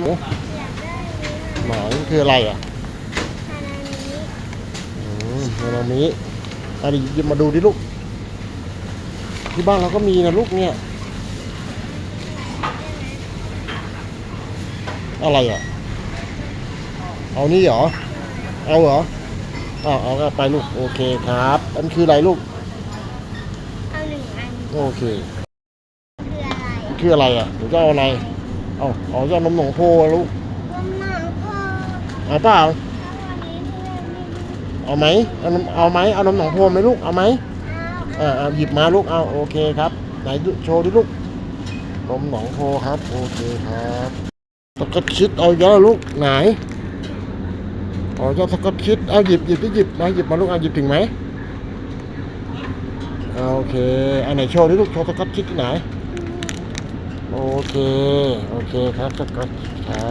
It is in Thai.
โอ้อยากได้นี้ไหนคืออะไรอะฮานามิอืมฮานามิอันนี้หยิบมาดูดิลูก ที่บ้านเราก็มีนะลูกเนี่ย อะไรอะ เอานี่เหรอ เอาเหรอเอาเอาเอาไปลูก โอเคครับ อันคืออะไรลูก เอาหนึ่งอัน โอเค คืออะไร คืออะไรอะหนูจะเอาอะไร เอาเอาจะเอานมหนองโพอะลูกรวมหนังก็เอาเปล่าถ้าวันนี้เพื่อนไม่เอาไหมเอานมเอาไหมเอานมหนองโพไหมลูกเอาไหมเอาอ่าเอาหยิบมาลูกเอาโอเคครับไหนดูโชว์ดิลูกนมหนองโพครับโอเคครับสกัดชิดเอาเยอะลูกไหนเอาเจ้าสกัดชิดเอาหยิบหยิบหยิบมาหยิบมาลูกเอาหยิบถึงไหมเอาโอเคอันไหนโชว์ดิลูกโชว์สกัดชิดที่ไหน โอเค โอเคครับกัดชิดครับ